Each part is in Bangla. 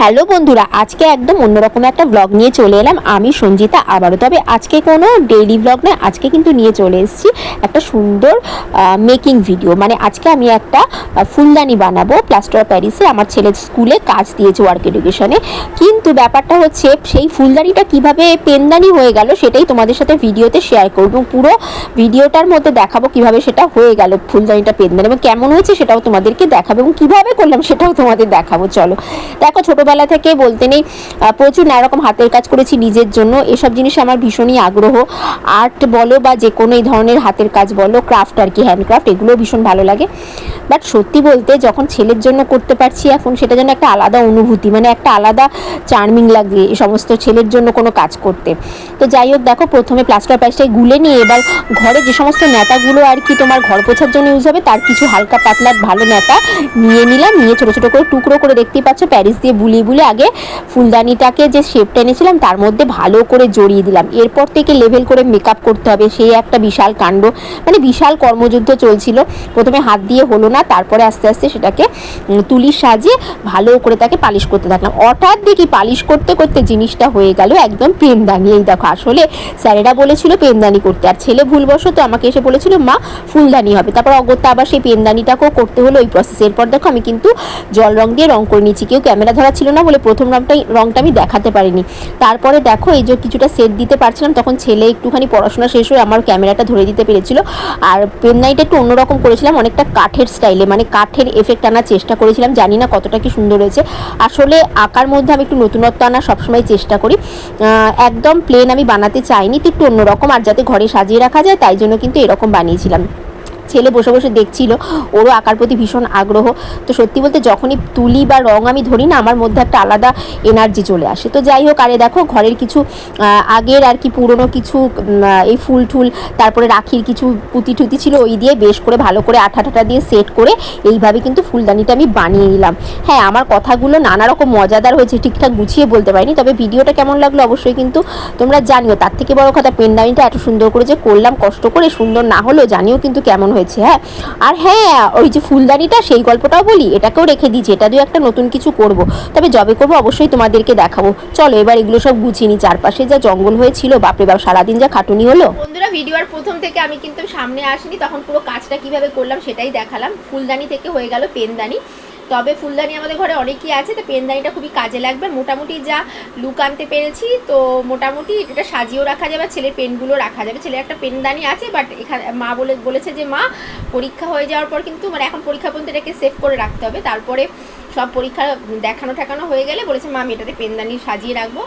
হ্যালো বন্ধুরা, আজকে একদম অন্যরকম একটা ব্লগ নিয়ে চলে এলাম। আমি সঞ্জিতা আবারও, তবে আজকে কোনো ডেইলি ব্লগ নয়, আজকে কিন্তু নিয়ে চলে এসেছি একটা সুন্দর মেকিং ভিডিও মানে আজকে আমি একটা ফুলদানি বানাবো প্লাস্টার প্যারিসে আমার ছেলে স্কুলে কাজ দিয়েছে ওয়ার্ক এডুকেশনে কিন্তু ব্যাপারটা হচ্ছে, সেই ফুলদানিটা কীভাবে পেনদানি হয়ে গেল সেটাই তোমাদের সাথে ভিডিওতে শেয়ার করব। পুরো ভিডিওটার মধ্যে দেখাবো কীভাবে সেটা হয়ে গেল ফুলদানিটা পেনদানি। এবং কেমন হয়েছে সেটাও তোমাদেরকে দেখাবো। এবং কীভাবে করলাম সেটাও তোমাদের দেখাবো। চলো, দেখো ছোটবেলা থেকে বলতে নেই প্রচুর নানা রকম হাতের কাজ করেছি নিজের জন্য। এসব জিনিসে আমার ভীষণই আগ্রহ। আর্ট বলো বা যে কোনো এই ধরনের হাতের কাজ বলো, ক্রাফট আর কি, হ্যান্ডক্রাফট, এগুলো ভীষণ ভালো লাগে। বাট সত্যি বলতে যখন ছেলের জন্য করতে পারছি এখন, সেটা যেন একটা আলাদা অনুভূতি মানে একটা আলাদা চার্মিং লাগে এই সমস্ত ছেলের জন্য কোনো কাজ করতে। তো যাই হোক, দেখো, প্রথমে প্লাস্টার প্যাচটাই গুলে নিয়ে এবার ঘরে যে সমস্ত নেতাগুলো আর কি তোমার ঘর পোছার জন্য ইউজ হবে, তার কিছু হালকা পাতলা ভালো নেতা নিয়ে নিলাম, নিয়ে ছোটো ছোটো করে টুকরো করে দেখতেই পাচ্ছ, প্যারিস দিয়ে বুলিয়ে বুলিয়ে আগে ফুলদানিটাকে যে শেপটা এনেছিলাম, তার মধ্যে ভালো করে জড়িয়ে দিলাম। এরপর থেকে লেভেল করে মেকআপ করতে হবে, সেই একটা বিশাল কাণ্ড। মানে বিশাল কর্মযুদ্ধ চলছিল। প্রথমে হাত দিয়ে হলো না, তারপরে আস্তে আস্তে সেটাকে তুলির সাজিয়ে ভালো করে তাকে পালিশ করতে থাকলাম। হঠাৎ দেখি পালিশ করতে করতে জিনিসটা হয়ে গেল একদম পেনদানি। এই দেখো, আসলে স্যারেরা বলেছিল পেনদানি করতে, আর ছেলে ভুলবশত আমাকে এসে বলেছিল, মা, ফুলদানি হবে। তারপর অগত্যা আবার সেই পেনদানিটাকেও করতে হলো ওই প্রসেস এরপর দেখো আমি কিন্তু জল রং দিয়ে রং করে নিয়েছি। কেউ ক্যামেরা ধরা ছিল না বলে প্রথম রংটাই রংটা আমি দেখাতে পারিনি। তারপরে দেখো, এই যে কিছুটা সেট দিতে পারছিলাম, তখন ছেলে একটুখানি পড়াশোনা শেষ হয়ে আমার ক্যামেরাটা ধরে দিতে পেরেছিল। আর পেনদানিটা একটু অন্যরকম করেছিলাম, অনেকটা কাঠের স্টাইলে মানে কাঠের এফেক্ট আনার চেষ্টা করেছিলাম। জানি না কতটা কি সুন্দর হয়েছে। আসলে আঁকার মধ্যে আমি একটু নতুনত্ব আনার সবসময় চেষ্টা করি। একদম প্লেন আমি বানাতে চাইনি, তো একটু অন্যরকম, আর যাতে ঘরে সাজিয়ে রাখা যায়, তাই জন্য কিন্তু এরকম বানিয়েছিলাম। ছেলে বসে বসে দেখছিল, ওরও আঁকার প্রতি ভীষণ আগ্রহ। তো সত্যি বলতে যখনই তুলি বা রং আমি ধরি না, আমার মধ্যে একটা আলাদা এনার্জি চলে আসে। তো যাই হোক, আরে দেখো, ঘরের কিছু আগের আর কি পুরনো কিছু এই ফুল টুল, তারপরে রাখির কিছু পুঁতি টুতি ছিল, ওই দিয়ে বেশ করে ভালো করে আঠা ঠাটা দিয়ে সেট করে এইভাবে কিন্তু ফুলদানিটা আমি বানিয়ে নিলাম। হ্যাঁ আমার কথাগুলো নানা রকম মজাদার হয়েছে, ঠিকঠাক গুছিয়ে বলতে পারিনি, তবে ভিডিওটা কেমন লাগল অবশ্যই কিন্তু তোমরা জানিও। তার থেকে বড় কথা পেনদানিটা এত সুন্দর করে যে করলাম, কষ্ট করে সুন্দর না হলেও জানিও কিন্তু কেমন হয়েছে হ্যাঁ? আর হ্যাঁ ওই যে ফুলদানিটা, সেই গল্পটাও বলি, এটাকেও রেখে দিয়েছি এটা দিয়ে একটা নতুন কিছু করব। তবে জবে করব অবশ্যই তোমাদেরকে দেখাবো। চলো, এবার এগুলো সব গুছিয়ে নিই। চারপাশে যা জঙ্গল হয়েছিল, বাপরে বাপ, সারাদিন যা খাটুনি হলো। বন্ধুরা, ভিডিওর প্রথম থেকে আমি কিন্তু সামনে আসিনি, তখন পুরো কাজটা কীভাবে করলাম সেটাই দেখালাম। ফুলদানি থেকে হয়ে গেল পেনদানি। তবে ফুলদানি আমাদের ঘরে অনেকই আছে, তো পেনদানিটা খুবই কাজে লাগবে। মোটামুটি যা লুক আনতে পেরেছি, তো মোটামুটি এটা সাজিয়েও রাখা যাবে, ছেলের পেনগুলো রাখা যাবে। ছেলের একটা পেনদানি আছে বাট এখানে মা বলে, বলেছে যে, মা, পরীক্ষা হয়ে যাওয়ার পর কিন্তু মানে এখন পরীক্ষা পর্যন্ত এটাকে সেভ করে রাখতে হবে। তারপরে সব পরীক্ষা দেখানো ঠেকানো হয়ে গেলে বলেছে, মা, আমি এটাতে পেনদানি সাজিয়ে রাখব।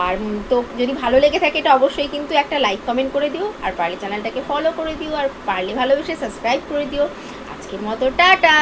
আর তো যদি ভালো লেগে থাকে এটা অবশ্যই কিন্তু একটা লাইক কমেন্ট করে দিও, আর পারলে চ্যানেলটাকে ফলো করে দিও, আর পারলে ভালোবেসে সাবস্ক্রাইব করে দিও। আজকের মতো, টাটা!